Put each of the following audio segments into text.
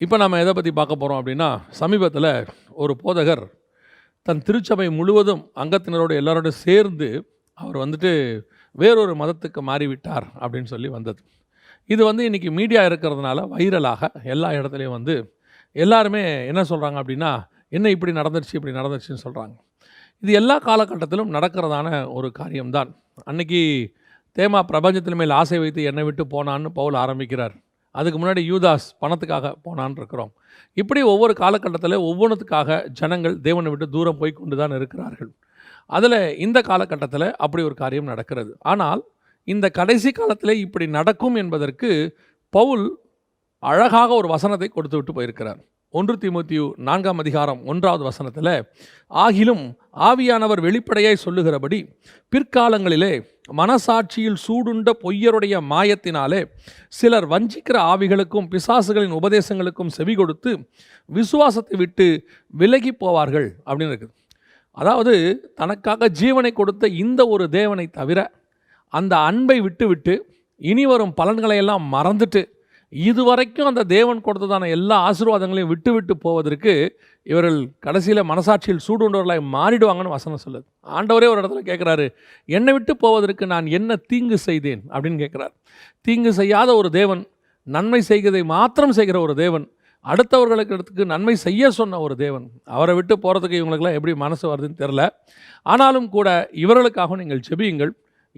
இப்போ நம்ம எதை பற்றி பார்க்க போகிறோம் அப்படின்னா சமீபத்தில் ஒரு போதகர் தன் திருச்சபை முழுவதும் அங்கத்தினரோடு எல்லாரோட சேர்ந்து அவர் வந்துட்டு வேறொரு மதத்துக்கு மாறிவிட்டார் அப்படின்னு சொல்லி வந்தது. இது வந்து இன்றைக்கி மீடியா இருக்கிறதுனால வைரலாக எல்லா இடத்துலையும் வந்து எல்லாருமே என்ன சொல்கிறாங்க அப்படின்னா என்ன இப்படி நடந்துருச்சு இப்படி நடந்துருச்சுன்னு சொல்கிறாங்க இது எல்லா காலகட்டத்திலும் நடக்கிறதான ஒரு காரியம்தான். அன்னைக்கு தேமா பிரபஞ்சத்தின் மேல் ஆசை வைத்து என்னை விட்டு போனான்னு பவுல் ஆரம்பிக்கிறார். அதுக்கு முன்னாடி யூதாஸ் பணத்துக்காக போனான் இருக்கிறோம் இப்படி ஒவ்வொரு காலகட்டத்தில் ஒவ்வொன்றுத்துக்காக ஜனங்கள் தேவனை விட்டு தூரம் போய் கொண்டு தான் இருக்கிறார்கள். அதில் இந்த காலகட்டத்தில் அப்படி ஒரு காரியம் நடக்கிறது. ஆனால் இந்த கடைசி காலத்தில் இப்படி நடக்கும் என்பதற்கு பவுல் அழகாக ஒரு வசனத்தை கொடுத்து விட்டு போயிருக்கிறார். ஒன்று தீமோத்தியு நான்காம் அதிகாரம் ஒன்றாவது வசனத்தில் ஆகிலும் ஆவியானவர் வெளிப்படையாய் சொல்லுகிறபடி பிற்காலங்களிலே மனசாட்சியில் சூடுண்ட பொய்யருடைய மாயத்தினாலே சிலர் வஞ்சிக்கிற ஆவிகளுக்கும் பிசாசுகளின் உபதேசங்களுக்கும் செவி கொடுத்து விசுவாசத்தை விட்டு விலகி போவார்கள் அப்படின்னு இருக்குது. அதாவது தனக்காக ஜீவனை கொடுத்த இந்த ஒரு தேவனை தவிர அந்த அன்பை விட்டுவிட்டு இனி வரும் பலன்களையெல்லாம் மறந்துட்டு இதுவரைக்கும் அந்த தேவன் கொடுத்ததான எல்லா ஆசீர்வாதங்களையும் விட்டு விட்டு போவதற்கு இவர்கள் கடைசியில் மனசாட்சியில் சூடுண்டவர்களாய் மாறிடுவாங்கன்னு வசனம் சொல்லுது. ஆண்டவரே ஒரு இடத்துல கேட்குறாரு என்னை விட்டு போவதற்கு நான் என்ன தீங்கு செய்தேன்? அப்படின்னு கேட்குறார் தீங்கு செய்யாத ஒரு தேவன் நன்மை செய்கிறதை மாத்திரம் செய்கிற ஒரு தேவன் அடுத்தவர்களுக்கு இடத்துக்கு நன்மை செய்ய சொன்ன ஒரு தேவன் அவரை விட்டு போகிறதுக்கு இவங்களுக்கெல்லாம் எப்படி மனசு வருதுன்னு தெரில ஆனாலும் கூட இவர்களுக்காக நீங்கள் செபியுங்கள்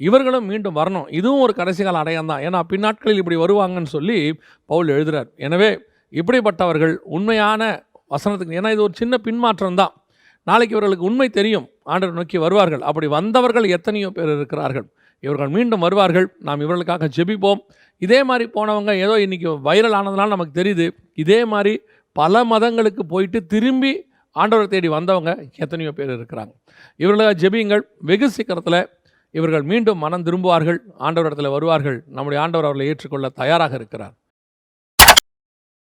இவர்களும் மீண்டும் வரணும். இதுவும் ஒரு கடைசி கால அடையாளம் தான் ஏன்னா பின்னாட்களில் இப்படி வருவாங்கன்னு சொல்லி பவுல் எழுதுகிறார் எனவே இப்படிப்பட்டவர்கள் உண்மையான வசனத்துக்கு ஏன்னா இது ஒரு சின்ன பின்மாற்றம் தான் நாளைக்கு இவர்களுக்கு உண்மை தெரியும். ஆண்டவர் நோக்கி வருவார்கள். அப்படி வந்தவர்கள் எத்தனையோ பேர் இருக்கிறார்கள். இவர்கள் மீண்டும் வருவார்கள். நாம் இவர்களுக்காக ஜெபிப்போம். இதே மாதிரி போனவங்க ஏதோ இன்றைக்கி வைரல் ஆனதுனால நமக்கு தெரியுது. இதே மாதிரி பல மதங்களுக்கு போயிட்டு திரும்பி ஆண்டவரை தேடி வந்தவங்க எத்தனையோ பேர் இருக்கிறாங்க. இவர்களுக்காக ஜெபியுங்கள். வெகு சீக்கிரத்தில் இவர்கள் மீண்டும் மனம் திரும்புவார்கள். ஆண்டவரிடத்தில் வருவார்கள். நம்முடைய ஆண்டவர் அவர்களை ஏற்றுக்கொள்ள தயாராக இருக்கிறார்.